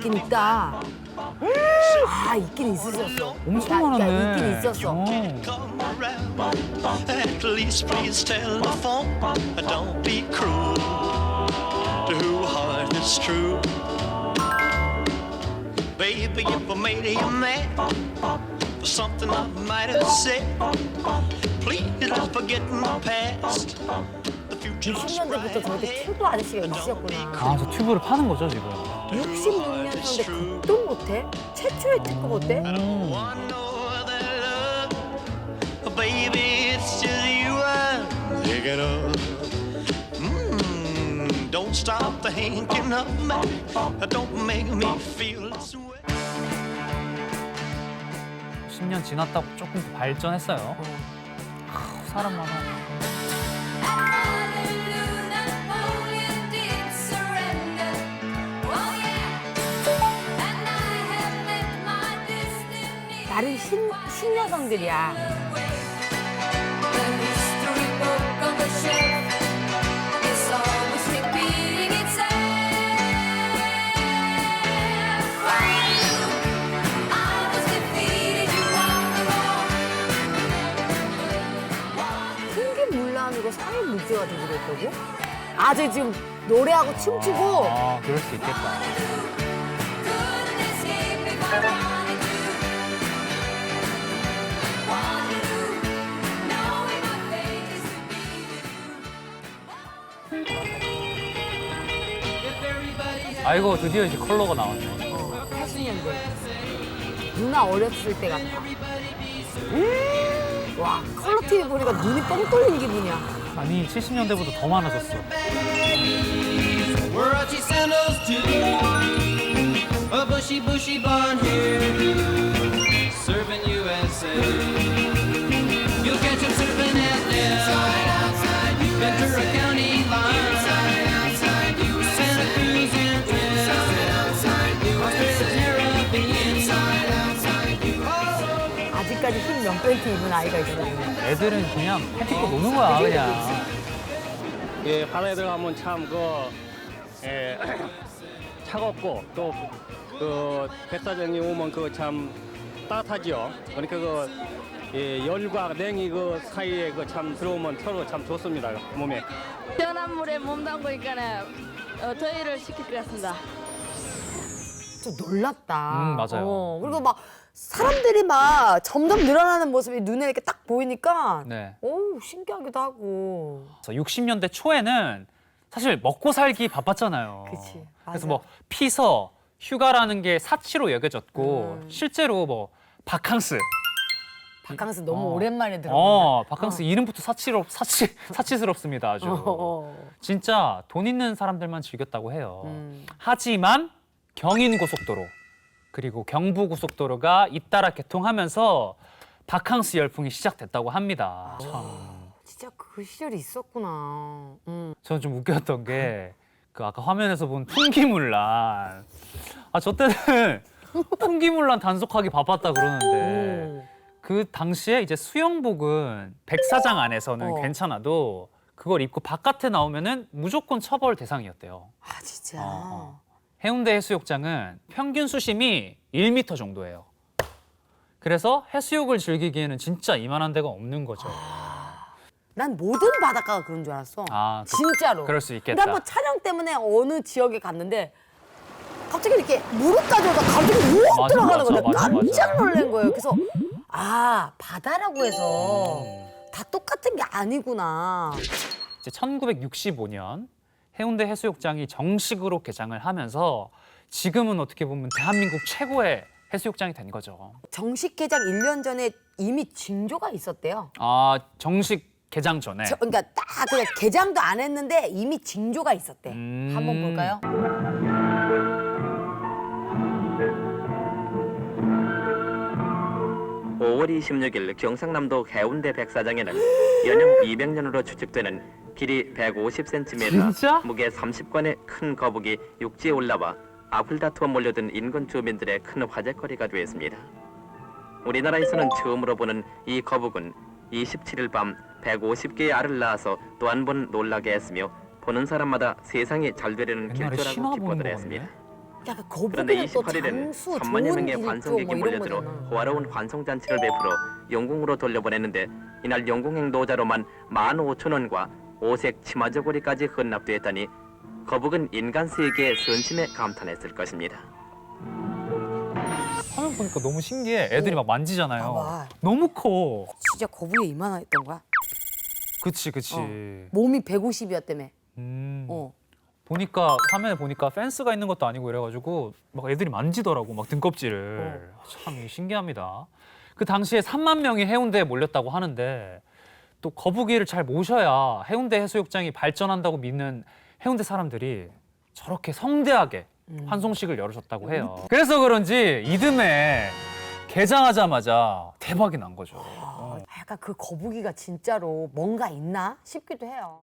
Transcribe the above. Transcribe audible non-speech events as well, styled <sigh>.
있긴 있다. 아 있긴 있었어. 엄청 야, 야, 많았네. 있긴 있었어. 어. come around. At least please tell the phone. Don't be cruel to who heart is true. Baby, if I made you mad for something I might have said, please let's forget the past. The future looks 60년대부터 bright 저렇게 ahead. 튜브 아저씨가 있으셨구나. 아, 저 튜브를 파는 거죠, 지금. 66년도인데 극동 모텔? 최초의 특급 모텔? 음. I know that love, baby, it's just you I'm thinking of. Mm, don't stop thinking of me. Don't make me feel this way. 10년 지났다고 조금 더 발전했어요. 아, 사람 많아. 나름 신, 신여성들이야. 사회 문제가 되기로 했다고? 아, 저 지금 노래하고 춤추고 아, 그럴 수 있겠다. 아이고, 드디어 이제 컬러가 나왔네. 80년대. 누나 어렸을 때 같다. 음, 와, 컬러 TV 보니까 눈이 뻥 뚫린 기분이야. 아니, 70년대보다 더 많아졌어. 11살짜리 흰 명팬티 입은 아이가 있어요. 애들은 그냥 햇빛고 노는 거야 그냥. 예, 바다에 들어가면 참 그, 예, <clears throat> 차갑고 또, 그, 백사장님 오면 그 참 따뜻하죠. 그러니까 그, 예, 열과 냉이 그 사이에 그 참 들어오면 서로 참 좋습니다. 몸에. 시원한 물에 몸 담그니까는 어, 더위를 식힐 것 같습니다. 좀 놀랐다. 음, 맞아요. 어, 그리고 막 사람들이 막 점점 늘어나는 모습이 눈에 이렇게 딱 보이니까 네. 오 신기하기도 하고. 그래서 60년대 초에는 사실 먹고 살기 바빴잖아요. 그치, 맞아. 뭐 피서, 휴가라는 게 사치로 여겨졌고 음. 실제로 뭐 바캉스, 바캉스 너무 어. 오랜만에 들어본다. 어, 바캉스 이름부터 사치로 사치 <laughs> 사치스럽습니다 아주. 어, 어. 진짜 돈 있는 사람들만 즐겼다고 해요. 음. 하지만 경인 고속도로 그리고 경부 고속도로가 잇따라 개통하면서 바캉스 열풍이 시작됐다고 합니다. 참. 진짜 그 시절이 있었구나. 음. 저는 좀 웃겼던 게 그 아까 화면에서 본 풍기물란. 아 저 때는 <laughs> 풍기물란 단속하기 바빴다 그러는데 음. 그 당시에 이제 수영복은 백사장 안에서는 어. 괜찮아도 그걸 입고 바깥에 나오면은 무조건 처벌 대상이었대요. 아 진짜. 어, 어. 해운대 해수욕장은 평균 수심이 1m 정도예요. 그래서 해수욕을 즐기기에는 진짜 이만한 데가 없는 거죠. 난 모든 바닷가가 그런 줄 알았어. 아, 그- 진짜로. 그럴 수 있겠다. 근데 한번 촬영 때문에 어느 지역에 갔는데 갑자기 이렇게 무릎까지 오다 갑자기 맞아, 들어가는 맞아, 거예요. 맞아, 깜짝 놀란 거예요. 그래서 아 바다라고 해서 음. 다 똑같은 게 아니구나. 이제 1965년 해운대 해수욕장이 정식으로 개장을 하면서 지금은 어떻게 보면 대한민국 최고의 해수욕장이 된 거죠. 정식 개장 1년 전에 이미 징조가 있었대요. 아 정식 개장 전에 저, 그러니까 딱 그냥 개장도 안 했는데 이미 징조가 있었대. 음. 한번 볼까요? 오월 26일 경상남도 해운대 백사장에는 <gasps> 연영 200년으로 추측되는 길이 150cm, 진짜? 무게 30건의 큰 거북이 육지에 올라와 앞을 다투어 몰려든 인근 주민들의 큰 화제거리가 되었습니다. 우리나라에서는 처음으로 보는 이 거북은 27일 밤 150개의 알을 낳아서 또 한 번 놀라게 했으며 보는 사람마다 세상이 잘 되려는 옛날에 신화 길조라고 보는 기뻐들 거 했습니다. 약간 그런데 거북이는 또 28일에는 장수 3만여 좋은 명의 관성객이 이런 몰려들어 거잖아. 호화로운 관성 잔치를 베풀어 영궁으로 돌려보냈는데 이날 영궁행 노자로만 15,000원과 오색 치마저고리까지 헌납되었다니 거북은 인간 세계의 선심에 감탄했을 것입니다. 화면 보니까 너무 신기해. 애들이 막 만지잖아요. 봐봐. 너무 커. 진짜 거북이 이만했던 거야? 그치 그치. 어. 몸이 150이었다며. 음. 어. 보니까 화면에 보니까 펜스가 있는 것도 아니고 이래가지고 막 애들이 만지더라고 막 등껍질을 참 신기합니다. 그 당시에 3만 명이 해운대에 몰렸다고 하는데 또 거북이를 잘 모셔야 해운대 해수욕장이 발전한다고 믿는 해운대 사람들이 저렇게 성대하게 환송식을 열으셨다고 해요. 그래서 그런지 이듬해 개장하자마자 대박이 난 거죠. 아, 약간 그 거북이가 진짜로 뭔가 있나 싶기도 해요.